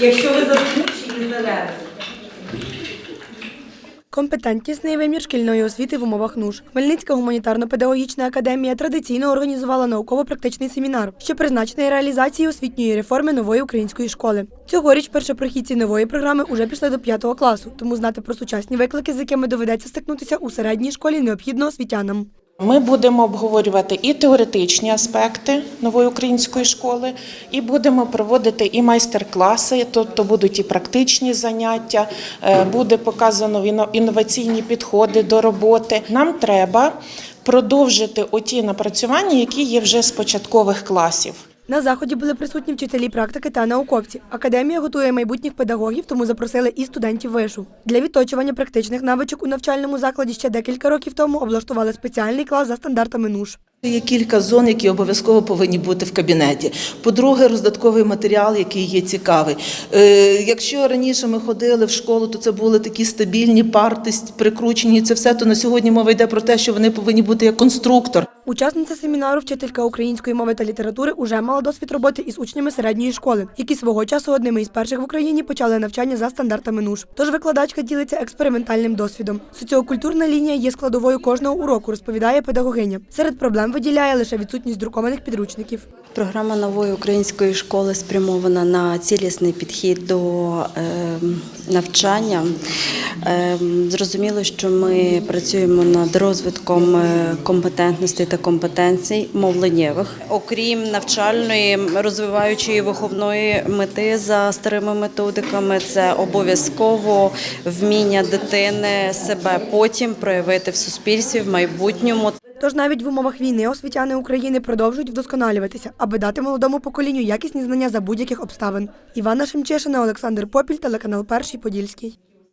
якщо ви засмучені зеленим. Компетентнісний вимір шкільної освіти в умовах НУШ. Хмельницька гуманітарно-педагогічна академія традиційно організувала науково-практичний семінар, що призначений реалізації освітньої реформи нової української школи. Цьогоріч першопрохідці нової програми уже пішли до п'ятого класу, тому знати про сучасні виклики, з якими доведеться стикнутися у середній школі, необхідно освітянам. Ми будемо обговорювати і теоретичні аспекти нової української школи, і будемо проводити і майстер-класи, тобто будуть і практичні заняття, е, буде показано інноваційні підходи до роботи. Нам треба продовжити оті напрацювання, які є вже з початкових класів. На заході були присутні вчителі практики та науковці. Академія готує майбутніх педагогів, тому запросили і студентів вишу. Для відточування практичних навичок у навчальному закладі ще декілька років тому облаштували спеціальний клас за стандартами НУШ. Є кілька зон, які обов'язково повинні бути в кабінеті. По-друге, роздатковий матеріал, який є цікавий. Е, якщо раніше ми ходили в школу, то це були такі стабільні парти, прикручені. Це все то на сьогодні мова йде про те, що вони повинні бути як конструктор. Учасниця семінару, вчителька української мови та літератури, уже мала досвід роботи із учнями середньої школи, які свого часу одними із перших в Україні почали навчання за стандартами НУШ. Тож викладачка ділиться експериментальним досвідом. Соціокультурна лінія є складовою кожного уроку, розповідає педагогиня. Серед проблем виділяє лише відсутність друкованих підручників. Програма нової української школи спрямована на цілісний підхід до е, навчання. Е, зрозуміло, що ми працюємо над розвитком е, компетентностей та компетенцій мовленнєвих. Окрім навчальної розвиваючої виховної мети за старими методиками, це обов'язково вміння дитини себе потім проявити в суспільстві в майбутньому. Тож навіть в умовах війни освітяни України продовжують вдосконалюватися, аби дати молодому поколінню якісні знання за будь-яких обставин. Івана Шемчешина, Олександр Попіль, телеканал Перший Подільський.